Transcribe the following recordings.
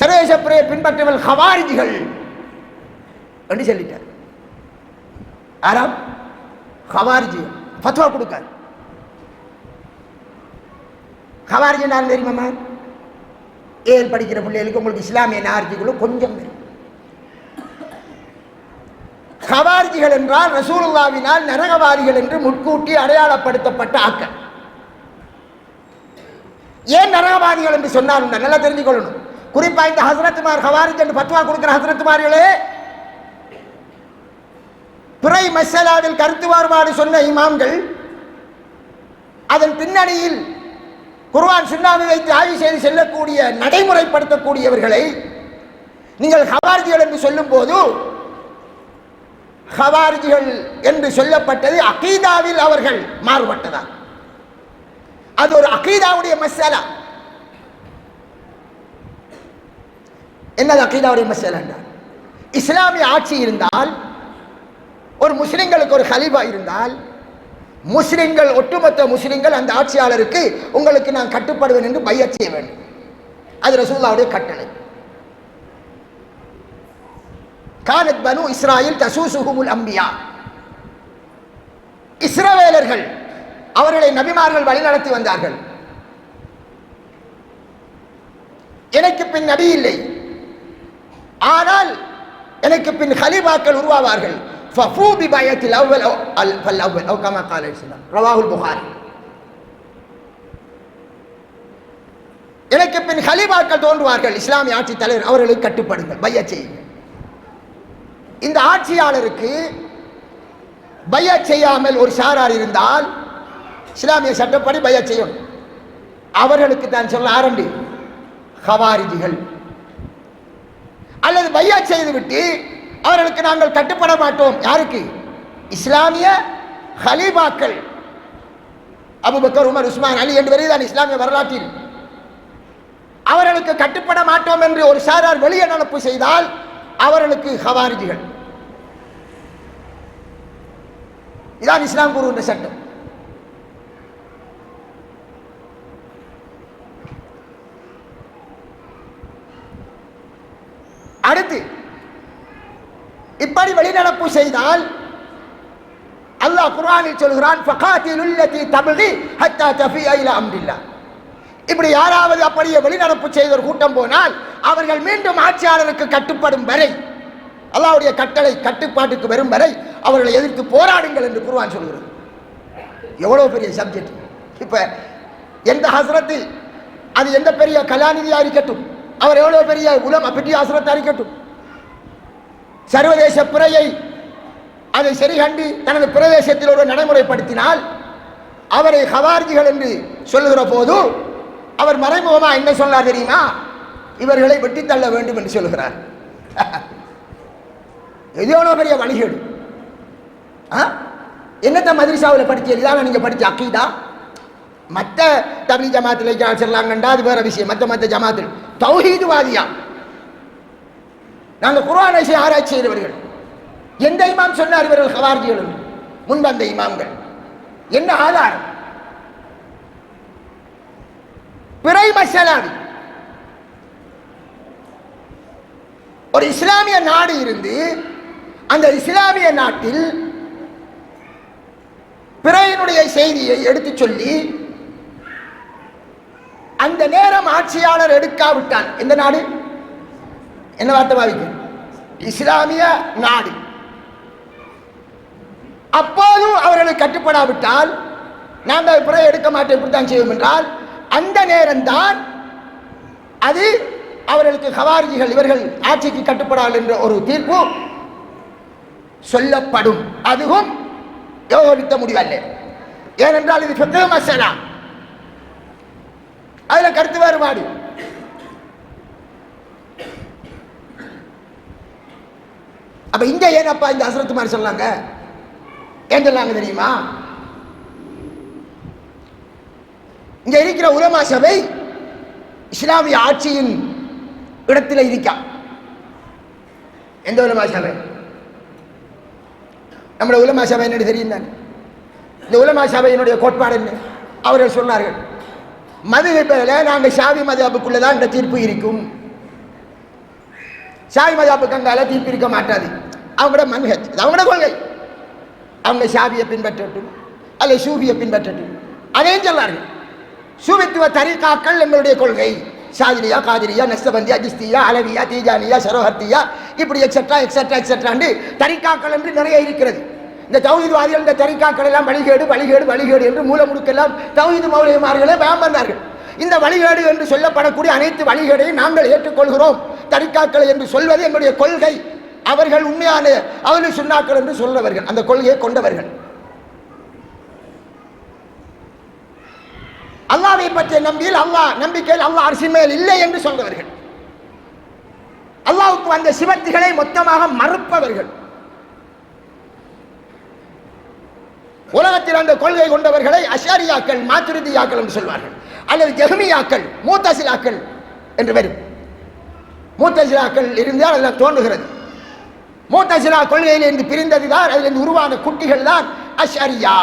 சர்வேச பிறையை பின்பற்றவர்கள் ஹவாரிஜிகள் என்று சொல்லிட்டார். ஆறாம் ஹவாரிஜி ஃபத்வா கொடுக்கார். ஹவாரிஜி நான் தெரியுமா ஏல் படிக்கிற பிள்ளைகளுக்கு உங்களுக்கு இஸ்லாமிய நார்ஜிகளும் கொஞ்சம் தெரியும் ஹவாரிஜிகள் என்றால் ரசூலுல்லாவினால் நரகவாதிகள் என்று முன்கூட்டி அடையாளப்படுத்தப்பட்ட ஆக்கள். ஏன் நரகவாதிகள் என்று சொன்னார்? நல்லா தெரிஞ்சுக்கொள்ளணும். குறிப்பா இந்த ஹசரத்துமார் ஹவாரிஜ் என்று பத்வா கொடுக்கிற ஹசரத்துமார்களே பிறை மசலாவில் கருத்து மாறுபாடு சொன்ன இமாம்கள் அதன் பின்னணியில் குர்வான் சுன்னாவை வைத்து ஆய்வு செய்து செல்லக்கூடிய நடைமுறைப்படுத்தக்கூடியவர்களை நீங்கள் ஹவார்ஜிகள் என்று சொல்லும் போது ஹவார்ஜிகள் என்று சொல்லப்பட்டது அகீதாவில் அவர்கள் மாறுபட்டதா அது ஒரு அகீதாவுடைய மசாலா. என்னது அகீதாவுடைய மசாலா இஸ்லாமிய ஆட்சி இருந்தால் ஒரு முஸ்லிம்களுக்கு ஒரு ஹலீஃபா இருந்தால் முஸ்லிம்கள் ஒட்டுமொத்த முஸ்லிம்கள் அந்த ஆட்சியாளருக்கு உங்களுக்கு நான் கட்டுப்படுவேன் என்று பையச் செய்ய வேண்டும். அது ரசூல்லாவுடைய கட்டளை. கானத் பனு இஸ்ராயில் தசூசுகுமுல் அம்பியா. இஸ்ரவேலர்கள் அவர்களை நபிமார்கள் வழிநடத்தி வந்தார்கள். எனக்கு பின் நபி இல்லை. ஆனால் எனக்கு பின் ஹலீபாக்கள் உருவாவார்கள். ஃபஃபூபி பயத்தில் அவ்வல் அல் ஃபல் அவ்வல். ஓ கமா காலை சொன்னார் ரவாகுல் புகாரி எனக்கு பின் ஹலீபாக்கள் தோன்றுவார்கள். இஸ்லாமிய ஆட்சி தலைவர் அவர்களை கட்டுப்படுங்கள் பைய செய்யுங்கள். இந்த ஆட்சியாளருக்கு பைய செய்யாமல் ஒரு சாரார் இருந்தால் இஸ்லாமிய சட்டப்படி பைய செய்யும் அவர்களுக்கு தான் சொல்ல ஆரம்பி. ஹவாரிஜிகள். அல்லது பையா செய்துவிட்டு அவர்களுக்கு நாங்கள் கட்டுப்பட மாட்டோம். யாருக்கு? இஸ்லாமிய ஹலீபாக்கள் அபுபக்கர் உமர் உஸ்மான் அலி என்று வரைதான் இஸ்லாமிய வரலாற்றில். அவர்களுக்கு கட்டுப்பட மாட்டோம் என்று ஒரு சாரார் வெளியே நடப்பு செய்தால் அவர்களுக்கு ஹவாரிஜிகள். இதான் இஸ்லாம் கூறுகின்ற சட்டம். அடுத்து இப்படி வெளிநடப்பு செய்தால் அல்லாஹ் குரானில் சொல்கிறான் ஹத்தா இப்படி யாராவது அப்படியே வெளிநடப்பு செய்த ஒரு கூட்டம் போனால் அவர்கள் மீண்டும் ஆட்சியாளருக்கு கட்டுப்படும் வரை அல்லாவுடைய கட்டளை கட்டுப்பாட்டுக்கு வரும் வரை அவர்களை எதிர்த்து போராடுங்கள் என்று குருவான் சொல்கிறது. எவ்வளோ பெரிய சப்ஜெக்ட் இப்போ எந்த ஹசரத்து அது எந்த பெரிய கலாநிதியாக இருக்கட்டும் அவர் எவ்வளவு பெரிய உலம் பெரிய ஹசரத்தா அறிக்கட்டும் சர்வதேச பிறையை அதை சரி கண்டு தனது பிரதேசத்தில் ஒரு நடைமுறைப்படுத்தினால் அவரை ஹவார்ஜிகள் என்று சொல்லுகிற போது அவர் மறைமுகமாக என்ன சொன்னார் தெரியுமா? இவர்களை வெட்டி தள்ள வேண்டும் என்று சொல்லுகிறார். இது பெரிய வழிகேடு? ஆ? என்னத்த மதுரசாவில் படிச்சீங்க நீங்கள் படித்த அக்கீதா? மற்ற தமிழ் ஜமாத்தில் சொல்லாங்கண்டா அது வேற விஷயம் மற்ற மற்ற ஜமாத்தில் தௌஹீதுவாதியா நாங்கள் குர்ஆனை ஆராய்ச்சி செய்தவர்கள் எந்த இமாம் சொன்னார் இவர்கள் ஹவார்ஜிகள் முன்வந்த இமாம்கள் என்ன ஆதாரம் பிறை மசலாவி ஒரு இஸ்லாமிய நாடு இருந்து அந்த இஸ்லாமிய நாட்டில் பிறையினுடைய செய்தியை எடுத்துச் சொல்லி அந்த நேரம் ஆட்சியாளர் எடுக்காவிட்டால் எந்த நாடு? என்ன வார்த்தை பாவிக்க? இஸ்லாமிய நாடு. அப்போதும் அவர்களுக்கு கட்டுப்படாவிட்டால் நாங்கள் பிறை எடுக்க மாட்டோம் இப்படித்தான் செய்வோம் என்றால் அந்த நேரம்தான் அது அவர்களுக்கு ஹவாரிஜிகள் இவர்கள் ஆட்சிக்கு கட்டுப்படாது என்ற ஒரு தீர்ப்பு சொல்லப்படும். அதுவும் யோகித்த முடிவல்ல ஏனென்றால் இது ஃபிக்ஹ் மசலா. அதுல கருத்து வேறுபாடு. அப்ப இங்க ஏனப்பா இந்த அசரத்து மாதிரி சொன்னாங்க? ஏன் சொன்னாங்க தெரியுமா? இங்க இருக்கிற உலமா சபை இஸ்லாமிய ஆட்சியின் இடத்தில் இருக்கா? எந்த உலமா சபை? நம்மளோட உலமா சபை என்ன தெரியும் தானே? இந்த உலமா சபையினுடைய கோட்பாடு என்ன? அவர்கள் சொன்னார்கள். மதுஹபில் நாங்கள் ஷாவி மதுஹபுக்குள்ள தான் இந்த தீர்ப்பு இருக்கும். ஷாவி மதாப்பு அங்கால தீர்ப்பு இருக்க மாட்டாது. அவங்களோட மன்ஹஜ் அவங்களோட கொள்கை. அவங்க ஷாவியை பின்பற்றட்டும் அல்ல ஷூபியை பின்பற்றட்டும். அதையும் சொல்லார்கள். சூபித்துவ தரிகாக்கள் எங்களுடைய கொள்கை. ஷாதிரியா காதிரியா நஸ்தபந்தியா ஜிஸ்தியா அலவியா தீஜானியா சரோஹர்த்தியா இப்படி எக்ஸட்ரா எக்ஸட்ரா எக்ஸட்ராண்டு தரிகாக்கள் என்று நிறைய இருக்கிறது. இந்த தௌஹீத்வாதிகள் இந்த தரிகாக்கள் எல்லாம் வழிகேடு வழிகேடு வழிகேடு என்று மூலமுடுக்கெல்லாம் தௌஹீது மௌலியமார்களே பயம்பந்தார்கள் இந்த வழிகேடு என்று சொல்லப்படக்கூடிய அனைத்து வழிகேடையும் நாங்கள் ஏற்றுக்கொள்கிறோம். தரிக்காக்களை என்று சொல்வது எங்களுடைய கொள்கை. அவர்கள் உண்மையான அவர்கள் சுண்ணாக்கள் என்று சொல்றவர்கள். அந்த கொள்கையை கொண்டவர்கள். அல்லாவை பற்றிய நம்பியில் அல்லாஹ் நம்பிக்கையில் அல்லாஹ் அரசின் மேல் இல்லை என்று சொல்றவர்கள். அல்லாவுக்கு வந்த சிவத்திகளை மொத்தமாக மறுப்பவர்கள். உலகத்தில் அந்த கொள்கை கொண்டவர்களை அஷாரியாக்கள் மாத்துருதியாக்கள் என்று சொல்வார்கள். அல்லது ஜெகமியாக்கள் மூத்தசிலாக்கள் என்று வரும். மூத்தசிலாக்கள் இருந்தால் அதில் தோன்றுகிறது. மூத்தசிலா கொள்கையிலிருந்து பிரிந்ததுதான் அதிலிருந்து உருவான குட்டிகள் தான் அஷாரியா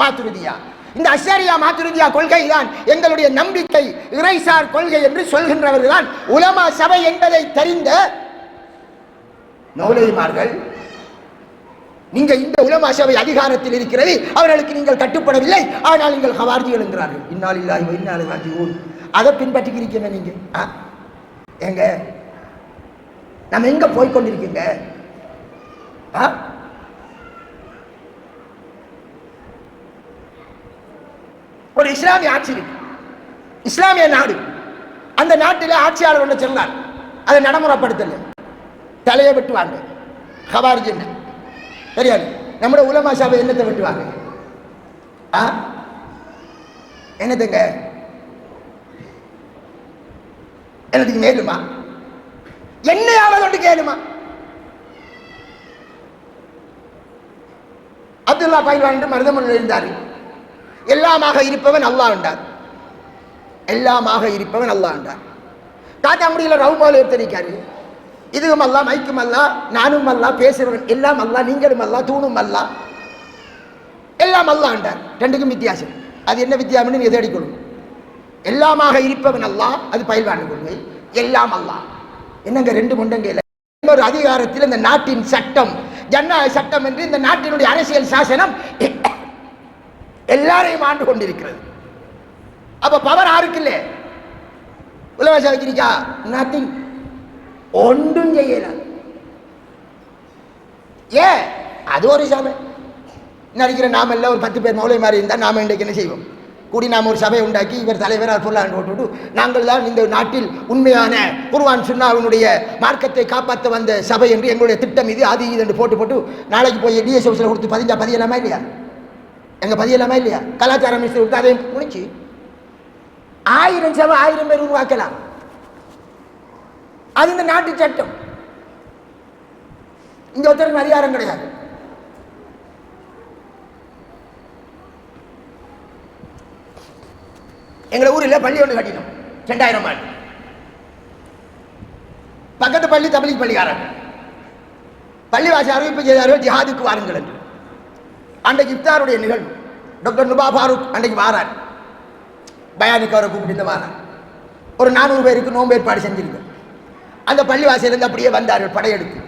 மாத்துருதியா. இந்த அஷாரியா மாத்துருதியா கொள்கை தான் எங்களுடைய நம்பிக்கை இறைசார் கொள்கை என்று சொல்கின்றவர்கள் தான் உலமா சபை என்பதை தெரிந்த மௌலவிமார்கள் நீங்க இந்த உலமா சபை அதிகாரத்தில் இருக்கிறது. அவர்களுக்கு நீங்கள் கட்டுப்படவில்லை ஆனால் நீங்கள் ஹவார்ஜிகள் என்கிறார்கள் இன்னால் இல்லாஹி இன்னால் ராஜிஊன். அதை பின்பற்றிக்கிறீங்க நீங்கள் நீங்க ஆ? எங்க நம்ம எங்க போய் கொண்டிருக்கீங்க ஆ? ஒரு இஸ்லாமிய ஆட்சி இருக்கு. இஸ்லாமிய நாடு. அந்த நாட்டில் ஆட்சியாளர் ஒன்று சொன்னார் அதை நடைமுறைப்படுத்தல. தலையை வெட்டுவாங்க ஹவார்ஜி என்ன? சரியா நம்மட உலமா சபை என்னத்தை வெட்டுவாங்க? ஆ? என்னதுங்க? என்னதுக்கு மேலுமா? என்னையாவது ஒன்று கேளுமா? அப்துல்லா பயில்வான் என்று மருதமனில் இருந்தார் எல்லாமாக இருப்பவன் அல்லாஹ் என்றார். எல்லாமாக இருப்பவன் அல்லாஹ் என்றார். காத்தாங்குடியில் ரவுமாவில் எடுத்திருக்காரு இதுவும் அல்லா மைக்கும் அல்லா நானும் அல்லா பேசுறவன் எல்லாம் அல்லா நீங்களும் அல்லா தூணும் அல்லா எல்லாம் அல்லா ரெண்டுக்கும் வித்தியாசம். அது என்ன வித்தியாசம்னு நீ தேடிக் கொள்ளும் எல்லாமாக இருப்பவன் அல்லா அது பயில்வான கொள்கை. எல்லாம் அல்லா என்னங்க ரெண்டு முண்டங்க இல்லை? இன்னொரு அதிகாரத்தில் இந்த நாட்டின் சட்டம் ஜனநாயக சட்டம் என்று இந்த நாட்டினுடைய அரசியல் சாசனம் எல்லாரையும் ஆண்டு கொண்டிருக்கிறது. அப்ப பவர் யாருக்கு இல்லை உலக சபைக்கு நத்திங் ஒன்றும் செய்யலாம் ஏ அது ஒரு சபை. நினைக்கிற நாம எல்லாம் ஒரு பத்து பேர் மௌலை மாதிரி இருந்தால் நாம இன்றைக்கு என்ன செய்வோம்? கூடி நாம் ஒரு சபையை உண்டாக்கி இவர் தலைவராக சொல்லான்னு போட்டுவிட்டு நாங்கள் தான் இந்த நாட்டில் உண்மையான குர்வான் சுன்னாவினுடைய மார்க்கத்தை காப்பாற்ற வந்த சபை என்று எங்களுடைய திட்டம் இது அது இது என்று போட்டு போட்டு நாளைக்கு போய் டிஎஸ் ஹவுஸில் கொடுத்து பதிஞ்சா பதியலாமா இல்லையா? எங்கள் பதியலாமா இல்லையா? கலாச்சார மினிஸ்டர் கொடுத்து அதையும் முடிச்சு. ஆயிரம் சபை ஆயிரம் பேர் உருவாக்கலாம். அது இந்த நாட்டு சட்டம். இங்க ஒருத்தருக்கு அதிகாரம் கிடையாது. எங்களை ஊரில் பள்ளி ஒன்று கட்டினோம். ரெண்டாயிரம் ஆண்டு. பக்கத்து பள்ளி தமிழ் பள்ளிக்காரன் பள்ளிவாசி அறிவிப்பு செய்தார்கள் ஜிஹாதுக்கு வாருங்கள் என்று. அன்றைக்கு இஃப்தாருடைய நிகழ்வு. டாக்டர் நுபா ஃபாரூக் அன்றைக்கு வாரார். பயானிக்கு அவரை கூப்பிட்டு இந்த வாரார். ஒரு நானூறு பேருக்கு நோன்பு ஏற்பாடு செஞ்சிருக்கு அந்த பள்ளிவாசியிலிருந்து அப்படியே வந்தார்கள் படையெடுத்து.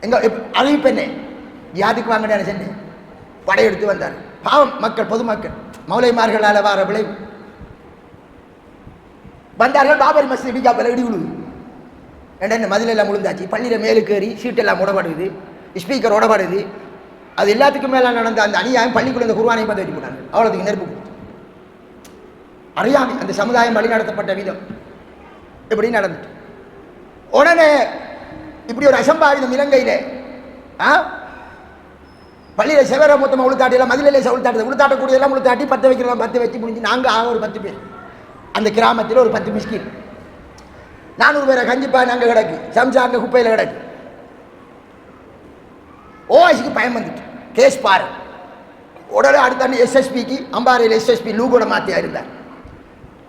எங்க எப்- அறிவிப்பெண்ணே யாருக்கு வாங்கினேன் சென்று படையெடுத்து வந்தார். பாவம் மக்கள் பொதுமக்கள் மௌலைமார்களால் வர விளைவு. வந்தார்கள் பாபரி மஸ்ஜித் இடிக்காப்பில் இடி விழுது. ஏண்டா மதிலெல்லாம் விழுந்தாச்சு. பள்ளியில் மேலுக்கு ஏறி சீட்டெல்லாம் உடப்படுது. ஸ்பீக்கர் உடப்படுது. அது எல்லாத்துக்கும் மேலே நடந்த அந்த அநியாயம் பள்ளிக்குள்ள இந்த குருவானை பார்த்து வெட்டி போட்டாங்க. அவ்வளோதுக்கு நெருப்பு கொடுத்து. அறியாமை அந்த சமுதாயம் வழி நடத்தப்பட்ட விதம். இப்படி நடந்துட்டு உடனே இப்படி ஒரு அசம்பாவிதம் இலங்கையில் ஆ? பள்ளியில் செவர மொத்தமாக உளுத்தாட்டியெல்லாம் மதிலே உளுத்தாட்டு உளுத்தாட்டக்கூடியதெல்லாம் உளுத்தாட்டி பத்து வைக்கிறோம் பத்து வச்சு முடிஞ்சு நாங்கள் ஆக ஒரு பத்து பேர். அந்த கிராமத்தில் ஒரு பத்து மிஸ்கின் நானூறு பேரை கஞ்சிப்பா நாங்கள் கிடக்கு. சம்சா அங்கே குப்பையில் கிடக்கு. ஓஎஸ்க்கு பயம் வந்துட்டு. கேஸ் பாரு. உடனே அடுத்த எஸ்எஸ்பிக்கு அம்பாறையில் எஸ்எஸ்பி லூகோட மாற்றியா இருந்தார்.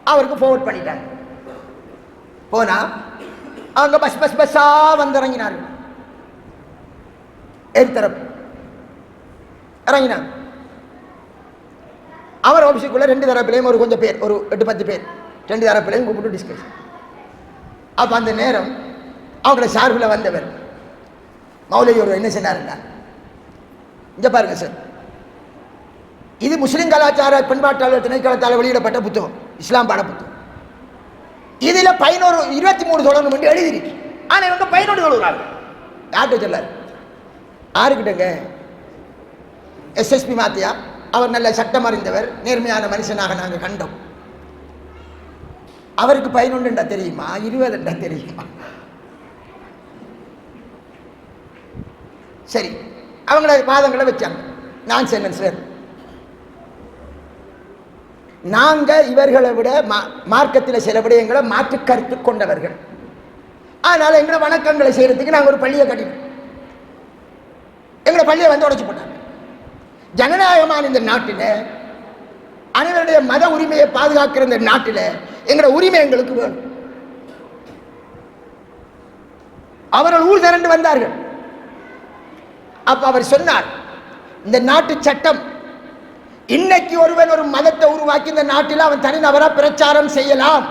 அவருக்கு forward பண்ணிட்டாங்க. போனால் அவங்க பஸ் பஸ் பஸ்ஸா வந்து இறங்கினார்கள் எதிர்த்தரப்பு இறங்கினாங்க அவர் ஆஃபீஸுக்குள்ள ரெண்டு தரப்புலையும் ஒரு கொஞ்சம் பேர் ஒரு எட்டு பத்து பேர். ரெண்டு தரப்புலையும் கூப்பிட்டு டிஸ்கஸ் அப்போ அந்த நேரம் அவங்கள சார்பில் வந்தவர் மௌலவி ஒரு என்ன சொன்னாருன்னா இங்கே பாருங்க சார் இது முஸ்லீம் கலாச்சார பண்பாட்டாளர் திணைக்களத்தால் வெளியிடப்பட்ட புத்தகம் இஸ்லாம் பாட புத்தகம் இதில் பதினோரு இருபத்தி மூணு தொடங்கும் என்று எழுதிருக்கு ஆனால் இவங்க பதினொன்று தொழுகிறாங்க யார்கிட்ட சொல்லாரு யாருக்கிட்டங்க எஸ்எஸ்பி மாத்தியா? அவர் நல்ல சட்டம் அறிந்தவர் நேர்மையான மனுஷனாக நாங்கள் கண்டோம். அவருக்கு பதினொன்றுண்டா தெரியுமா? இருபதுண்டா தெரியுமா? சரி அவங்கள வாதங்களை வச்சாங்க. நான் சென்னன் சார் நாங்கள் இவர்களை விட மா- மார்க்கத்தில் சில விடயங்களை மாற்று கருத்து கொண்டவர்கள். அதனால எங்களை வணக்கங்களை செய்யறதுக்கு நாங்கள் ஒரு பள்ளியை கட்டினோம் எங்களை பள்ளியை வந்து உடைச்சு போட்டாங்க. ஜனநாயகமான இந்த நாட்டில் அனைவருடைய மத உரிமையை பாதுகாக்கிற இந்த நாட்டில் எங்களோட உரிமை எங்களுக்கு வேணும். அவர்கள் ஊர் திரண்டு வந்தார்கள். அப்ப அவர் சொன்னார் இந்த நாட்டு சட்டம் இன்னைக்கு ஒருவன் ஒரு மதத்தை உருவாக்கி இந்த நாட்டில் அவன் தனிநபராக பிரச்சாரம் செய்யலாம்.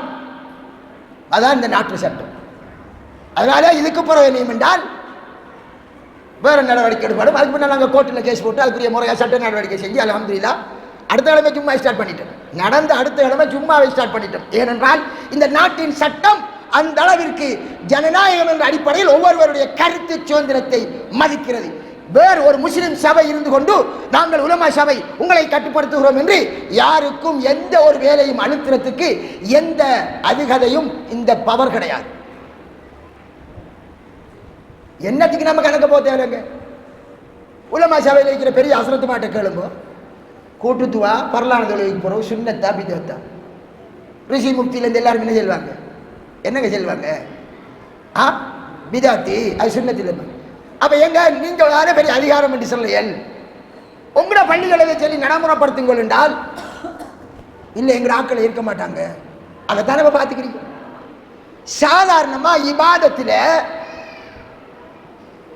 அதான் இந்த நாட்டு சட்டம். அதனால இதுக்கு பிறகு என்ன என்றால் வேற நடவடிக்கை எடுப்பாடும் அதுக்கு முன்னாடி நாங்கள் கோர்ட்டில் கேஸ் போட்டு அதுக்குரிய முறையாக சட்ட நடவடிக்கை செஞ்சு அலமதுல்லா அடுத்த இடமே சும்மா ஸ்டார்ட் பண்ணிட்டோம். நடந்த அடுத்த இடமே சும்மாவை ஸ்டார்ட் பண்ணிட்டோம். ஏனென்றால் இந்த நாட்டின் சட்டம் அந்த அளவிற்கு ஜனநாயகம் என்ற அடிப்படையில் ஒவ்வொருவருடைய கருத்து சுதந்திரத்தை மதிக்கிறது. வேறு ஒரு முஸ்லிம் சபை இருந்து கொண்டு நாங்கள் உலமா சபை உங்களை கட்டுப்படுத்துகிறோம் என்று யாருக்கும் எந்த ஒரு வேலையும் அழுத்துறதுக்கு எந்த அதிகதையும் இந்த பவர் கிடையாது. என்னத்துக்கு நம்ம கணக்கு போக தேவையில்லைங்க? உலமா சபையில் இருக்கிற பெரிய அசரத்து மாட்டை கேளுங்க. கூட்டுத்துவா பரலான தொழிலுக்கு போகிறோம் சுண்ணத்தா பிதத்தா ரிஷி முக்தியிலேருந்து எல்லாரும் என்ன செல்வாங்க என்னங்க செல்வாங்க ஆ? பிதாத்தி அது சுண்ணத்தில் அப்போ எங்க? நீங்கள் யாரும் பெரிய அதிகாரம் என்று சொல்லையன் உங்களோட பள்ளிகளை சொல்லி நடைமுறைப்படுத்துங்கள் என்றால் இல்லை எங்கள் ஆட்கள் இருக்க மாட்டாங்க. அதைத்தானே இப்போ பார்த்துக்கிறீங்க? சாதாரணமாக இபாதத்தில்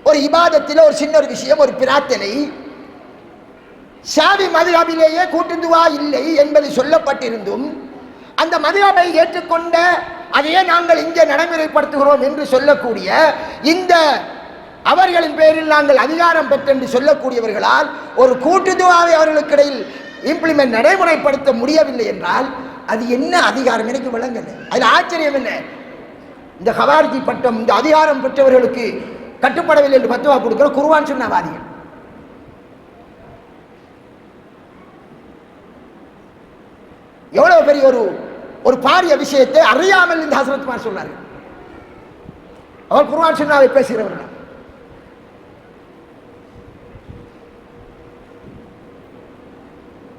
ஒரு இபாதத்தில் ஒரு சின்ன ஒரு விஷயம் ஒரு பிரார்த்தனை. சாவி மதுகாபிலேயே கூட்டுந்துவா இல்லை என்பது சொல்லப்பட்டிருந்தும் அந்த மதுகாபை ஏற்றுக்கொண்ட அதையே நாங்கள் இங்கே நடைமுறைப்படுத்துகிறோம் என்று சொல்லக்கூடிய இந்த அவர்களின் பேரில் நாங்கள் அதிகாரம் பெற்றென்று சொல்லக்கூடியவர்களால் ஒரு கூட்டுதுவாவை அவர்களுக்கிடையில் இம்ப்ளிமெண்ட் நடைமுறைப்படுத்த முடியவில்லை என்றால் அது என்ன அதிகாரம் எனக்கு விளங்கல. அதில் ஆச்சரியம் என்ன? இந்த ஹவாரிஜி பட்டம் இந்த அதிகாரம் பெற்றவர்களுக்கு கட்டுப்படவில்லை என்று பத்துவா கொடுக்கிற குருவான் சொன்னவாதிகள் எவ்வளவு பெரிய ஒரு ஒரு பாரிய விஷயத்தை அறியாமல் இந்த ஹசரத்மார் சொன்னார்கள். அவர் குருவான் சுண்ணாவை பேசுகிறவர்கள்.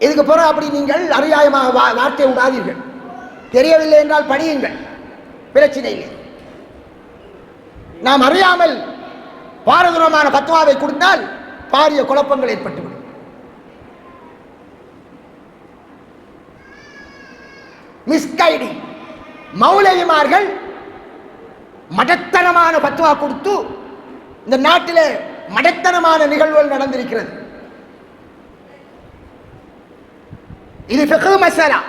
இதுக்கு பிறகு அப்படி நீங்கள் அறியாயமாக வா- வார்த்தை விடாதீர்கள். தெரியவில்லை என்றால் படியுங்கள். பிரச்சனை இல்லை. நாம் அறியாமல் பாரதூரமான பத்வாவை கொடுத்தால் பாரிய குழப்பங்கள் ஏற்பட்டுவிடும். மிஸ்கைடி மௌலவிமார்கள் மடத்தனமான பத்வா கொடுத்து இந்த நாட்டில் மடத்தனமான நிகழ்வுகள் நடந்திருக்கிறது. இது ஃபிக்ஹ் மசாலா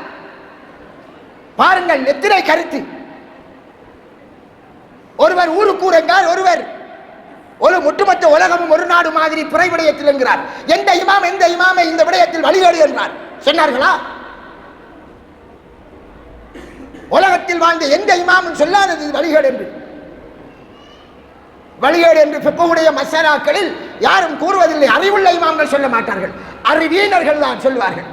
பாருங்கள் எத்தனை கருத்து. ஒருவர் ஊருக்கு ஊர் என்றார் ஒருவர் ஒரு ஒட்டுமொத்த உலகமும் ஒரு நாடு மாதிரி பிறை விடயத்தில் என்கிறார். எந்த இமாம் எந்த இமாமை இந்த விடயத்தில் வழிகேடு என்றார். சொன்னார்களா? உலகத்தில் வாழ்ந்த எந்த இமாமும் சொல்லாதது வழிகேடு என்று. வழிகேடு என்று பிற்பகுடைய மசாலாக்களில் யாரும் கூறுவதில்லை. அறிவுள்ள இமாம்கள் சொல்ல மாட்டார்கள். அறிவியனர்கள் தான் சொல்வார்கள்.